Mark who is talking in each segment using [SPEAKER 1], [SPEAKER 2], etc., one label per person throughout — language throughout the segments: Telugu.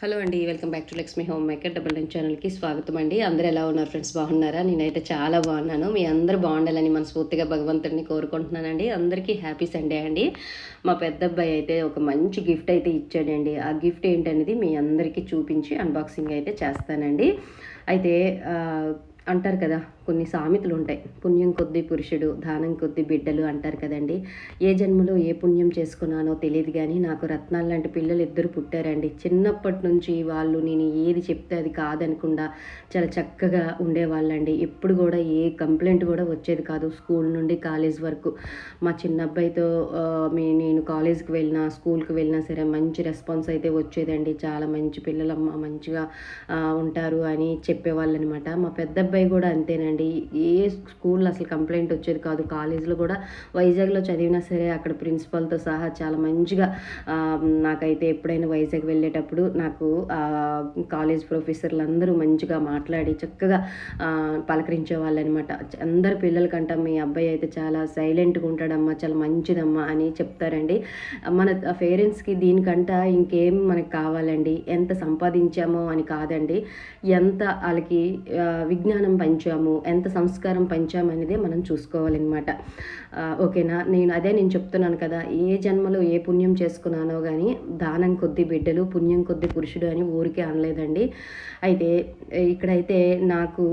[SPEAKER 1] హలో అండి welcome back to Lakshmi homemaker double nine ఛానల్కి స్వాగతం అండి. అందరూ ఎలా ఉన్నారు ఫ్రెండ్స్? బాగున్నారా? నేనైతే చాలా బాగున్నాను. మీ అందరూ బాగుండాలని మనస్ఫూర్తిగా భగవంతుడిని కోరుకుంటున్నానండి. అందరికీ హ్యాపీ సండే అండి. మా పెద్ద అబ్బాయి అయితే ఒక మంచి గిఫ్ట్ అయితే ఇచ్చాడండి. ఆ గిఫ్ట్ ఏంటనేది మీ అందరికీ చూపించి అన్బాక్సింగ్ అయితే చేస్తానండి. అయితే అంటారు కదా కొన్ని సామెతలు ఉంటాయి. పుణ్యం కొద్ది పురుషుడు దానం కొద్ది బిడ్డలు అంటారు కదండి. ఏ జన్మలో ఏ పుణ్యం చేసుకున్నానో తెలియదు కానీ నాకు రత్నాలు లాంటి పిల్లలు ఇద్దరు పుట్టారండి. చిన్నప్పటి నుంచి వాళ్ళు నేను ఏది చెప్తే అది కాదనకుండా చాలా చక్కగా ఉండేవాళ్ళండి. ఎప్పుడు కూడా ఏ కంప్లైంట్ కూడా వచ్చేది కాదు. స్కూల్ నుండి కాలేజ్ వరకు మా చిన్న అబ్బాయితో మీ నేను కాలేజ్కి వెళ్ళినా స్కూల్కి వెళ్ళినా సరే మంచి రెస్పాన్స్ అయితే వచ్చేదండి. చాలా మంచి పిల్లలమ్మ మంచిగా ఉంటారు అని చెప్పేవాళ్ళు అనమాట మా పెద్ద అబ్బాయి కూడా అంతేనండి. ఏ స్కూల్లో అసలు కంప్లైంట్ వచ్చేది కాదు. కాలేజీలో కూడా వైజాగ్లో చదివినా సరే అక్కడ ప్రిన్సిపల్తో సహా చాలా మంచిగా నాకైతే ఎప్పుడైనా వైజాగ్ వెళ్ళేటప్పుడు నాకు కాలేజ్ ప్రొఫెసర్లు అందరూ మంచిగా మాట్లాడి చక్కగా పలకరించే వాళ్ళు అనమాట అందరు పిల్లలకంట మీ అబ్బాయి అయితే చాలా సైలెంట్గా ఉంటాడమ్మా చాలా మంచిదమ్మా అని చెప్తారండి. మన పేరెంట్స్కి దీనికంట ఇంకేం మనకు కావాలండి? ఎంత సంపాదించామో అని కాదండి. ఎంత వాళ్ళకి విజ్ఞానం పంచాము? ఎంత సంస్కారం పంచామనేదే మనం చూసుకోవాలన్నమాట. ఓకేనా? నేను అదే నేను చెప్తున్నాను కదా ఏ జన్మలో ఏ పుణ్యం చేసుకున్నానో కానీ దానం కొద్ది బిడ్డలు పుణ్యం కొద్ది పురుషుడు అని ఊరికే అనలేదండి. అయితే ఇక్కడైతే నాకు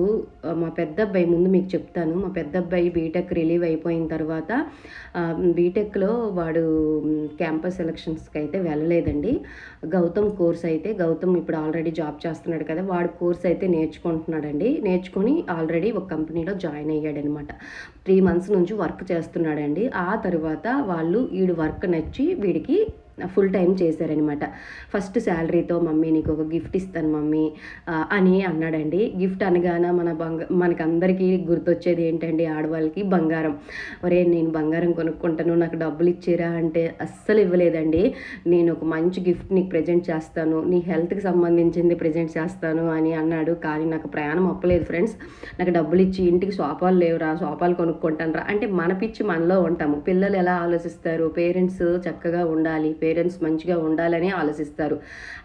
[SPEAKER 1] మా పెద్ద అబ్బాయి ముందు మీకు చెప్తాను. మా పెద్ద అబ్బాయి బీటెక్ రిలీవ్ అయిపోయిన తర్వాత బీటెక్లో వాడు క్యాంపస్ సెలక్షన్స్కి అయితే వెళ్ళలేదండి. గౌతమ్ కోర్స్ అయితే గౌతమ్ ఇప్పుడు ఆల్రెడీ జాబ్ చేస్తున్నాడు కదా వాడు కోర్స్ అయితే నేర్చుకుంటున్నాడండి. నేర్చుకొని ఆల్రెడీ ఒక ఒక కంపెనీలో జాయిన్ అయ్యాడనమాట. త్రీ మంత్స్ నుంచి వర్క్ చేస్తున్నాడండి. ఆ తర్వాత వాళ్ళు వీడు వర్క్ నచ్చి వీడికి ఫుల్ టైం చేశారనమాట. ఫస్ట్ శాలరీతో మమ్మీ నీకు ఒక గిఫ్ట్ ఇస్తాను మమ్మీ అని అన్నాడండి. గిఫ్ట్ అనగానే మన బంగ మనకందరికీ గుర్తొచ్చేది ఏంటండి ఆడవాళ్ళకి బంగారం. ఒరే నేను బంగారం కొనుక్కుంటాను నాకు డబ్బులు ఇచ్చారా అంటే అస్సలు ఇవ్వలేదండి. నేను ఒక మంచి గిఫ్ట్ నీకు ప్రజెంట్ చేస్తాను నీ హెల్త్కి సంబంధించింది ప్రజెంట్ చేస్తాను అని అన్నాడు. కానీ నాకు ప్రయాణం అప్పలేదు ఫ్రెండ్స్. నాకు డబ్బులు ఇచ్చి ఇంటికి సోపాలు లేవురా సోపాలు కొనుక్కుంటాను రా అంటే మన పిచ్చి మనలో ఉంటాము. పిల్లలు ఎలా ఆలోచిస్తారు? పేరెంట్స్ చక్కగా ఉండాలి పేరెంట్స్ మంచిగా ఉండాలని ఆలోచిస్తారు.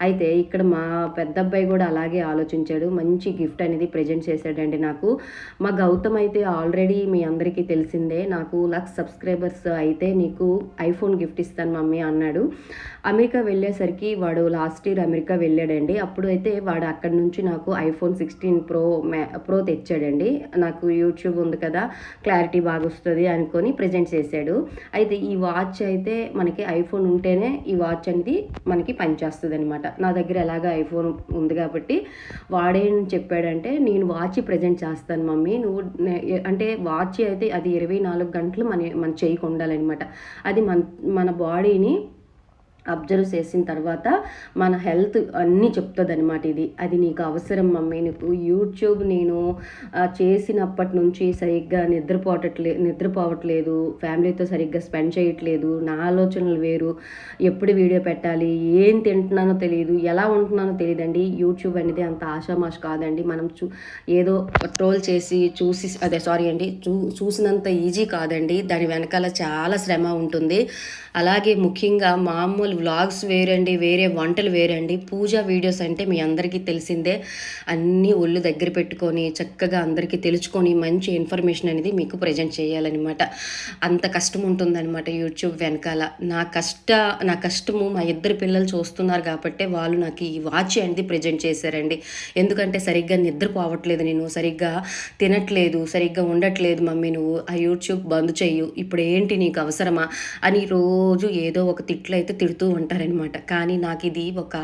[SPEAKER 1] అయితే ఇక్కడ మా పెద్ద అబ్బాయి కూడా అలాగే ఆలోచించాడు. మంచి గిఫ్ట్ అనేది ప్రజెంట్ చేశాడండి నాకు. మా గౌతమ్ అయితే ఆల్రెడీ మీ అందరికీ తెలిసిందే. నాకు లక్ష సబ్స్క్రైబర్స్ అయితే నీకు ఐఫోన్ గిఫ్ట్ ఇస్తాను మమ్మీ అన్నాడు. అమెరికా వెళ్ళేసరికి వాడు లాస్ట్ ఇయర్ అమెరికా వెళ్ళాడండి. అప్పుడు అయితే వాడు అక్కడి నుంచి నాకు ఐఫోన్ సిక్స్టీన్ ప్రో మ్యా ప్రో తెచ్చాడండి. నాకు యూట్యూబ్ ఉంది కదా క్లారిటీ బాగా వస్తుంది అనుకొని ప్రజెంట్ చేశాడు. అయితే ఈ వాచ్ అయితే మనకి ఐఫోన్ ఉంటేనే ఈ వాచ్ అనేది మనకి పనిచేస్తుంది అనమాట నా దగ్గర ఎలాగ ఐఫోన్ ఉంది కాబట్టి వాడేం చెప్పాడంటే నేను వాచ్ ప్రజెంట్ చేస్తాను మమ్మీ. నువ్వు అంటే వాచ్ అయితే అది ఇరవై నాలుగు గంటలు మన మన చేయికి ఉండాలన్నమాట. అది మన మన బాడీని అబ్జర్వ్ చేసిన తర్వాత మన హెల్త్ అన్నీ చెప్తుంది అనమాట ఇది. అది నీకు అవసరం మమ్మీ. నీకు యూట్యూబ్ నేను చేసినప్పటి నుంచి సరిగ్గా నిద్రపోవట్లే నిద్రపోవట్లేదు. ఫ్యామిలీతో సరిగ్గా స్పెండ్ చేయట్లేదు. నా ఆలోచనలు వేరు. ఎప్పుడు వీడియో పెట్టాలి? ఏం తింటున్నానో తెలియదు ఎలా ఉంటున్నానో తెలియదండి యూట్యూబ్ అనేది అంత ఆషామాష్ కాదండి. మనం చూ ఏదో ట్రోల్ చేసి చూసి అదే సారీ అండి. చూ చూసినంత ఈజీ కాదండి. దాని వెనకాల చాలా శ్రమ ఉంటుంది. అలాగే ముఖ్యంగా మామూలు వ్లాగ్స్ వేరండి వేరే వంటలు వేరండి. పూజా వీడియోస్ అంటే మీ అందరికీ తెలిసిందే. అన్నీ ఒళ్ళు దగ్గర పెట్టుకొని చక్కగా అందరికీ తెలుసుకొని మంచి ఇన్ఫర్మేషన్ అనేది మీకు ప్రజెంట్ చేయాలన్నమాట. అంత కష్టం ఉంటుందన్నమాట యూట్యూబ్ వెనకాల. నా కష్ట నా కష్టము మా ఇద్దరు పిల్లలు చూస్తున్నారు కాబట్టి వాళ్ళు నాకు ఈ వాచ్ అనేది ప్రజెంట్ చేశారండి. ఎందుకంటే సరిగ్గా నిద్రపోవట్లేదు నేను సరిగ్గా తినట్లేదు సరిగ్గా ఉండట్లేదు మమ్మీ నువ్వు. ఆ యూట్యూబ్ బంద్ చెయ్యు. ఇప్పుడు ఏంటి నీకు అవసరమా? అని రోజు రోజు ఏదో ఒక తిట్లు అయితే తిడుతూ ఉంటారనమాట కానీ నాకు ఇది ఒక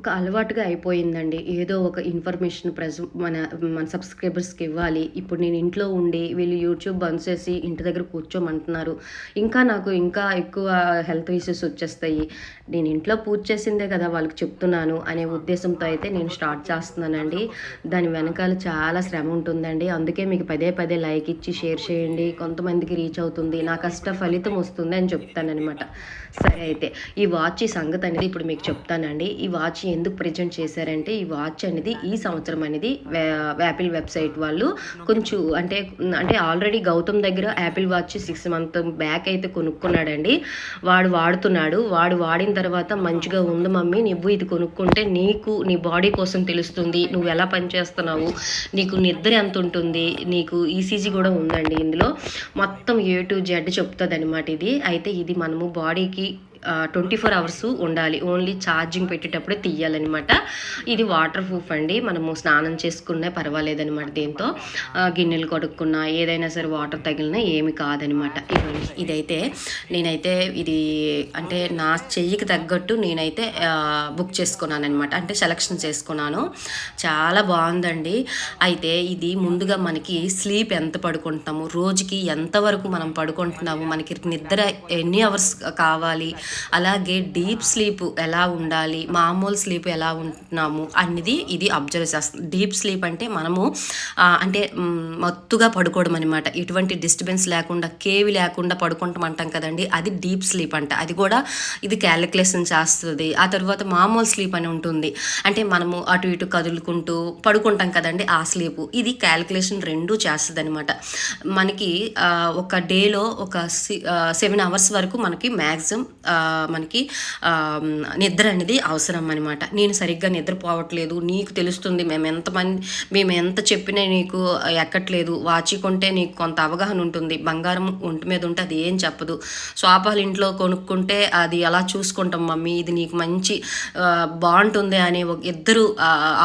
[SPEAKER 1] ఒక అలవాటుగా అయిపోయిందండి. ఏదో ఒక ఇన్ఫర్మేషన్ ప్రెస్ మన మన సబ్స్క్రైబర్స్కి ఇవ్వాలి. ఇప్పుడు నేను ఇంట్లో ఉండి వీళ్ళు యూట్యూబ్ బంద్ చేసి ఇంటి దగ్గర కూర్చోమంటున్నారు. ఇంకా నాకు ఇంకా ఎక్కువ హెల్త్ ఇష్యూస్ వచ్చేస్తాయి. నేను ఇంట్లో పూజ చేసిందే కదా వాళ్ళకి చెప్తున్నాను అనే ఉద్దేశంతో అయితే నేను స్టార్ట్ చేస్తున్నానండి. దాని వెనకాల చాలా శ్రమ ఉంటుందండి. అందుకే మీకు పదే పదే లైక్ ఇచ్చి షేర్ చేయండి. కొంతమందికి రీచ్ అవుతుంది. నా కష్ట ఫలితం వస్తుంది అని చెప్తానమాట సరే అయితే ఈ వాచ్ ఈ సంగతి అనేది ఇప్పుడు మీకు చెప్తానండి. ఈ వాచ్ ఎందుకు ప్రజెంట్ చేశారంటే ఈ వాచ్ అనేది ఈ సంవత్సరం అనేది యాపిల్ వెబ్సైట్ వాళ్ళు కొంచెం అంటే అంటే ఆల్రెడీ గౌతమ్ దగ్గర Apple watch six month back అయితే కొనుక్కున్నాడండి. వాడు వాడుతున్నాడు. వాడు వాడిన తర్వాత మంచిగా ఉంది మమ్మీ. నువ్వు ఇది కొనుక్కుంటే నీకు నీ బాడీ కోసం తెలుస్తుంది. నువ్వు ఎలా పనిచేస్తున్నావు? నీకు నిద్ర ఎంత ఉంటుంది? నీకు ఈసీజీ కూడా ఉందండి ఇందులో. మొత్తం ఏ టు జెడ్ చెప్తుంది అనమాట ఇది. అయితే ఇది మనము బాడీకి ట్వంటీ ఫోర్ అవర్స్ ఉండాలి. ఓన్లీ ఛార్జింగ్ పెట్టేటప్పుడే తీయాలన్నమాట. ఇది వాటర్ ప్రూఫ్ అండి. మనము స్నానం చేసుకున్నా పర్వాలేదనమాట దీంతో. గిన్నెలు కడుక్కున్నా ఏదైనా సరే వాటర్ తగిలినా ఏమి కాదనమాట ఇవ్వండి. ఇదైతే నేనైతే ఇది అంటే నా చెయ్యికి తగ్గట్టు నేనైతే బుక్ చేసుకున్నాను అనమాట అంటే సెలక్షన్ చేసుకున్నాను. చాలా బాగుందండి. అయితే ఇది ముందుగా మనకి స్లీప్ ఎంత పడుకుంటున్నాము? రోజుకి ఎంతవరకు మనం పడుకుంటున్నాము? మనకి నిద్ర ఎన్ని అవర్స్ కావాలి? అలాగే డీప్ స్లీప్ ఎలా ఉండాలి మామూలు స్లీప్ ఎలా ఉంటున్నాము అనేది ఇది అబ్జర్వ్ చేస్తాం డీప్ స్లీప్ అంటే మనము అంటే మత్తుగా పడుకోవడం అనమాట ఎటువంటి డిస్టర్బెన్స్ లేకుండా కేవి లేకుండా పడుకుంటాం అంటాం కదండి అది డీప్ స్లీప్ అంట. అది కూడా ఇది క్యాలిక్యులేషన్ చేస్తుంది. ఆ తర్వాత మామూలు స్లీప్ అని ఉంటుంది. అంటే మనము అటు ఇటు కదులుకుంటూ పడుకుంటాం కదండి ఆ స్లీప్. ఇది క్యాలిక్యులేషన్ రెండు చేస్తుంది అనమాట మనకి ఒక డేలో ఒక సెవెన్ అవర్స్ వరకు మనకి మ్యాక్సిమం మనకి నిద్ర అనేది అవసరం అనమాట నేను సరిగ్గా నిద్రపోవట్లేదు నీకు తెలుస్తుంది మేము ఎంతమంది మేము ఎంత చెప్పినా నీకు ఎక్కట్లేదు వాచి కొంటే నీకు కొంత అవగాహన ఉంటుంది బంగారం ఒంటి మీద ఉంటే అది ఏం చెప్పదు. సోపాలు ఇంట్లో కొనుక్కుంటే అది ఎలా చూసుకుంటాం మమ్మీ ఇది నీకు మంచి బాగుంటుంది అనే ఒక ఇద్దరు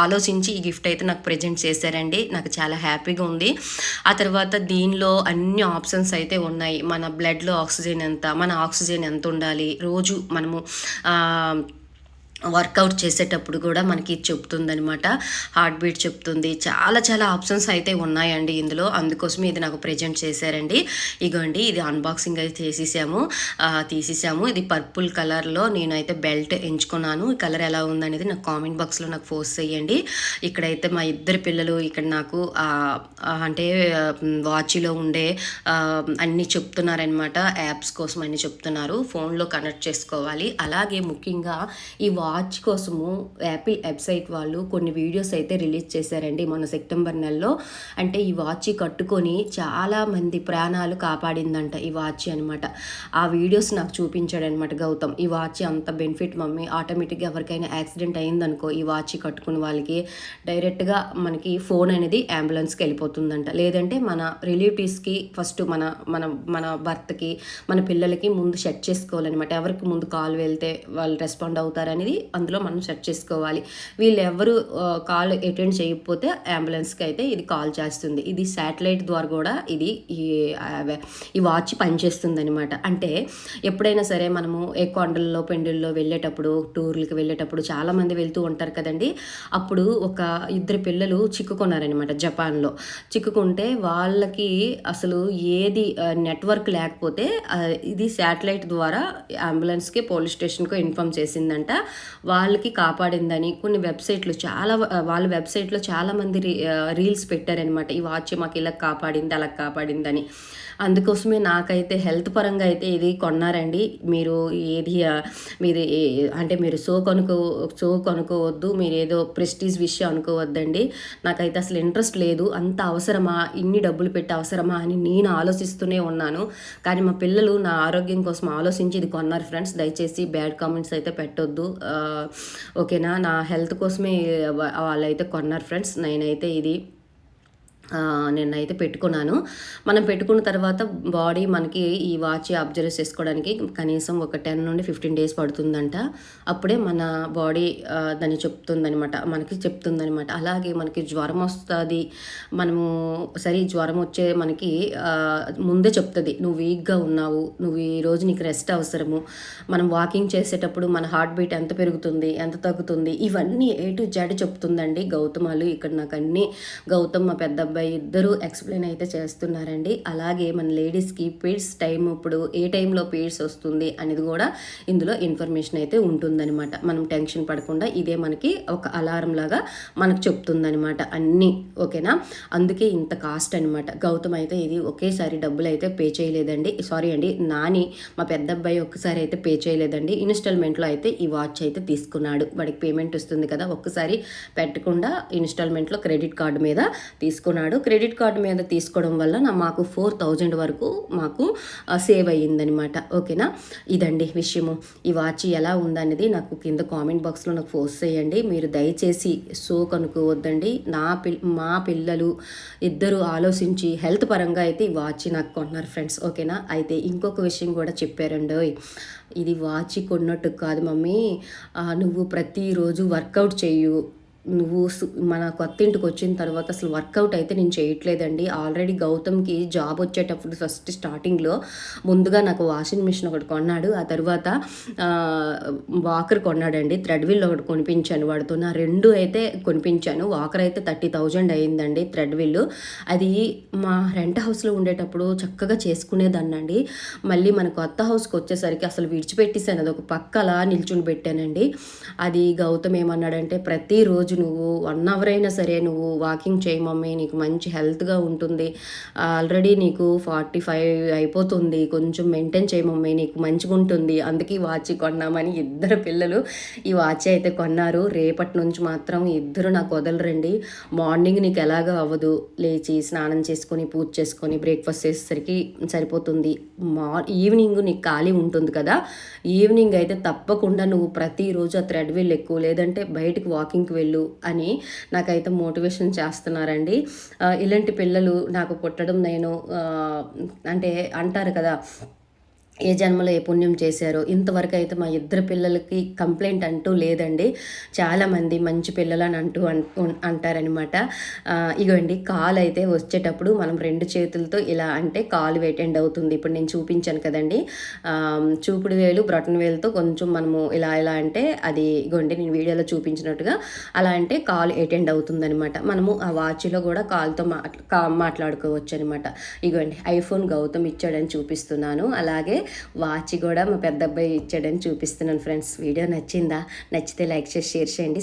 [SPEAKER 1] ఆలోచించి ఈ గిఫ్ట్ అయితే నాకు ప్రజెంట్ చేశారండి. నాకు చాలా హ్యాపీగా ఉంది. ఆ తర్వాత దీనిలో అన్ని ఆప్షన్స్ అయితే ఉన్నాయి. మన బ్లడ్లో ఆక్సిజన్ ఎంత మన ఆక్సిజన్ ఎంత ఉండాలి రోజు మనము వర్కౌట్ చేసేటప్పుడు కూడా మనకి ఇది చెప్తుందనమాట హార్ట్ బీట్ చెప్తుంది. చాలా చాలా ఆప్షన్స్ అయితే ఉన్నాయండి ఇందులో. అందుకోసమే ఇది నాకు ప్రజెంట్ చేశారండి. ఇగోండి ఇది అన్బాక్సింగ్ అయితే చేసేసాము తీసేసాము. ఇది పర్పుల్ కలర్లో నేనైతే బెల్ట్ ఎంచుకున్నాను. ఈ కలర్ ఎలా ఉందనేది నాకు కామెంట్ బాక్స్లో నాకు పోస్ట్ చేయండి. ఇక్కడైతే మా ఇద్దరు పిల్లలు ఇక్కడ నాకు అంటే వాచ్లో ఉండే అన్నీ చెప్తున్నారనమాట యాప్స్ కోసం అన్ని చెప్తున్నారు. ఫోన్లో కనెక్ట్ చేసుకోవాలి. అలాగే ముఖ్యంగా ఈ వాచ్ వాచ్ కోసము యాపిల్ వెబ్సైట్ వాళ్ళు కొన్ని వీడియోస్ అయితే రిలీజ్ చేశారండి మొన్న సెప్టెంబర్ నెలలో. అంటే ఈ వాచ్ కట్టుకొని చాలా మంది ప్రాణాలు కాపాడిందంట ఈ వాచ్ అనమాట ఆ వీడియోస్ నాకు చూపించాడు అనమాట గౌతమ్. ఈ వాచ్ అంత బెనిఫిట్ మమ్మీ. ఆటోమేటిక్గా ఎవరికైనా యాక్సిడెంట్ అయిందనుకో ఈ వాచ్ కట్టుకున్న వాళ్ళకి డైరెక్ట్గా మనకి ఫోన్ అనేది అంబులెన్స్కి వెళ్ళిపోతుందంట. లేదంటే మన రిలేటివ్స్కి ఫస్ట్ మన మన మన భర్తకి మన పిల్లలకి ముందు సెట్ చేసుకోవాలన్నమాట. ఎవరికి ముందు కాల్ వెళ్తే వాళ్ళు రెస్పాండ్ అవుతారనేది అందులో మనం సెట్ చేసుకోవాలి. వీళ్ళు ఎవరు కాల్ అటెండ్ చేయకపోతే అంబులెన్స్కి అయితే ఇది కాల్ చేస్తుంది. ఇది శాటిలైట్ ద్వారా కూడా ఇది ఈ ఈ వాచ్ పనిచేస్తుంది అనమాట అంటే ఎప్పుడైనా సరే మనము ఏ కొండల్లో పెండుల్లో వెళ్ళేటప్పుడు టూర్లకి వెళ్ళేటప్పుడు చాలామంది వెళ్తూ ఉంటారు కదండి. అప్పుడు ఒక ఇద్దరు పిల్లలు చిక్కుకున్నారనమాట జపాన్లో. చిక్కుకుంటే వాళ్ళకి అసలు ఏది నెట్వర్క్ లేకపోతే ఇది శాటిలైట్ ద్వారా అంబులెన్స్కి పోలీస్ స్టేషన్కి ఇన్ఫామ్ చేసిందంట. వాళ్ళకి కాపాడిందని కొన్ని వెబ్సైట్లు చాలా వాళ్ళ వెబ్సైట్లో చాలామంది రీ రీల్స్ పెట్టారనమాట. ఈ వాచ్ మాకు ఇలా కాపాడింది అలా కాపాడిందని. అందుకోసమే నాకైతే హెల్త్ పరంగా అయితే ఇది కొన్నారండి. మీరు ఏది మీరు ఏ- అంటే మీరు సో కొనుక్కో సో కొనుక్కోవద్దు మీరు ఏదో ప్రెస్టీజ్ విషయం అనుకోవద్దండి. నాకైతే అసలు ఇంట్రెస్ట్ లేదు. అంత అవసరమా? ఇన్ని డబ్బులు పెట్టి అవసరమా? అని నేను ఆలోచిస్తూనే ఉన్నాను. కానీ మా పిల్లలు నా ఆరోగ్యం కోసం ఆలోచించి ఇది కొన్నారు ఫ్రెండ్స్. దయచేసి బ్యాడ్ కామెంట్స్ అయితే పెట్టొద్దు. ఓకేనా? నా హెల్త్ కోసమే వాళ్ళైతే కొన్నారు ఫ్రెండ్స్. నేనైతే ఇది ఆ, నేనైతే పెట్టుకున్నాను. మనం పెట్టుకున్న తర్వాత బాడీ మనకి ఈ వాచ్ అబ్జర్వ్ చేసుకోవడానికి కనీసం ఒక టెన్ నుండి ఫిఫ్టీన్ డేస్ పడుతుందంట. అప్పుడే మన బాడీ దాన్ని చెప్తుందనమాట మనకి చెప్తుందనమాట అలాగే మనకి జ్వరం వస్తుంది. మనము సరే జ్వరం వచ్చే మనకి ముందే చెప్తుంది. నువ్వు వీక్గా ఉన్నావు. నువ్వు ఈ రోజు నీకు రెస్ట్ అవసరము. మనం వాకింగ్ చేసేటప్పుడు మన హార్ట్ బీట్ ఎంత పెరుగుతుంది ఎంత తగ్గుతుంది? ఇవన్నీ ఏ టు జెడ్ చెప్తుందండి గౌతమాలు. ఇక్కడ నాకు అన్ని గౌతమ్ మా పెద్ద అబ్బాయి ఇద్దరు ఎక్స్ప్లెయిన్ అయితే చేస్తున్నారండి. అలాగే మన లేడీస్కి పీరియడ్స్ టైం ఇప్పుడు ఏ టైంలో పీరియడ్స్ వస్తుంది అనేది కూడా ఇందులో ఇన్ఫర్మేషన్ అయితే ఉంటుందన్నమాట. మనం టెన్షన్ పడకుండా ఇదే మనకి ఒక అలారం లాగా మనకు చెప్తుందనమాట అన్నీ. ఓకేనా అందుకే ఇంత కాస్ట్ అనమాట గౌతమ్ అయితే ఇది ఒకేసారి డబ్బులు అయితే పే చేయలేదండి. సారీ అండి నాని మా పెద్ద అబ్బాయి ఒక్కసారి అయితే పే చేయలేదండి. ఇన్స్టాల్మెంట్లో అయితే ఈ వాచ్ అయితే తీసుకున్నాడు. వాడికి పేమెంట్ వస్తుంది కదా ఒక్కసారి పెట్టకుండా ఇన్స్టాల్మెంట్లో క్రెడిట్ కార్డు మీద తీసుకున్నాడు. క్రెడిట్ కార్డు మీద తీసుకోవడం వల్ల నా మాకు ఫోర్ థౌజండ్ వరకు మాకు సేవ్ అయ్యిందనమాట ఓకేనా? ఇదండి విషయము. ఈ వాచ్ ఎలా ఉందనేది నాకు కింద కామెంట్ బాక్స్లో నాకు పోస్ట్ చేయండి. మీరు దయచేసి సో కనుక్కోవద్దండి నా పిల్ మా పిల్లలు ఇద్దరు ఆలోచించి హెల్త్ పరంగా అయితే ఈ వాచ్ నాకు కొన్నారు ఫ్రెండ్స్. ఓకేనా? అయితే ఇంకొక విషయం కూడా చెప్పారండి. ఇది వాచ్ కొన్నట్టు కాదు మమ్మీ. నువ్వు ప్రతిరోజు వర్కౌట్ చేయు నువ్వు మన కొత్త ఇంటికి వచ్చిన తర్వాత అసలు వర్కౌట్ అయితే నేను చేయట్లేదండి. ఆల్రెడీ గౌతమ్కి జాబ్ వచ్చేటప్పుడు ఫస్ట్ స్టార్టింగ్లో ముందుగా నాకు వాషింగ్ మిషన్ ఒకటి కొన్నాడు. ఆ తర్వాత వాకర్ కొన్నాడండి. థ్రెడ్విల్ ఒకటి కొనిపించాను వాడితో. నా రెండు అయితే కొనిపించాను. వాకర్ అయితే థర్టీ థౌజండ్ అయిందండి థ్రెడ్విల్. అది మా రెంట్ హౌస్లో ఉండేటప్పుడు చక్కగా చేసుకునేదాన్నండి. మళ్ళీ మన కొత్త హౌస్కి వచ్చేసరికి అసలు విడిచిపెట్టేసాను అది ఒక పక్క అలా నిల్చుని పెట్టానండి. అది గౌతమ్ ఏమన్నాడంటే ప్రతిరోజు నువ్వు వన్ అవర్ అయినా సరే నువ్వు వాకింగ్ చేయి మమ్మీ నీకు మంచి హెల్త్గా ఉంటుంది. ఆల్రెడీ నీకు ఫార్టీ ఫైవ్ అయిపోతుంది. కొంచెం మెయింటైన్ చేయి మమ్మీ నీకు మంచిగా ఉంటుంది. అందుకే వాచ్ కొన్నామని ఇద్దరు పిల్లలు ఈ వాచ్ అయితే కొన్నారు. రేపటి నుంచి మాత్రం ఇద్దరు నాకు వదలరండి. మార్నింగ్ నీకు ఎలాగో అవ్వదు. లేచి స్నానం చేసుకొని పూజ చేసుకొని బ్రేక్ఫాస్ట్ చేసేసరికి సరిపోతుంది. మార్ ఈవినింగ్ నీకు ఖాళీ ఉంటుంది కదా. ఈవినింగ్ అయితే తప్పకుండా నువ్వు ప్రతిరోజు ఆ థ్రెడ్ విల్ ఎక్కువ లేదంటే బయటకు వాకింగ్కి వెళ్ళు. అని నాకైతే మోటివేషన్ చేస్తున్నారండి. ఇలాంటి పిల్లలు నాకు పుట్టడం నేను అంటే అంటారు కదా ఏ జన్మలో ఏ పుణ్యం చేశారో ఇంతవరకు అయితే మా ఇద్దరు పిల్లలకి కంప్లైంట్ అంటూ లేదండి. చాలామంది మంచి పిల్లలు అని అంటూ అన్- అంటారనమాట ఇగోండి కాలు అయితే వచ్చేటప్పుడు మనం రెండు చేతులతో ఇలా అంటే కాలు అటెండ్ అవుతుంది. ఇప్పుడు నేను చూపించాను కదండి. చూపుడు వేలు బ్రటన్ వేలుతో కొంచెం మనము ఇలా ఇలా అంటే అది ఇగోండి నేను వీడియోలో చూపించినట్టుగా అలా అంటే కాల్ అటెండ్ అవుతుందనమాట మనము ఆ వాచ్లో కూడా కాల్తో మాట్లా కా- మాట్లాడుకోవచ్చు అనమాట ఇగోండి ఐఫోన్ గౌతమ్ ఇచ్చాడని చూపిస్తున్నాను. అలాగే వాచ్ కూడా మా పెద్ద అబ్బాయి ఇచ్చాడని చూపిస్తున్నాను ఫ్రెండ్స్. వీడియో నచ్చిందా? నచ్చితే లైక్ చేసి షేర్ చేయండి.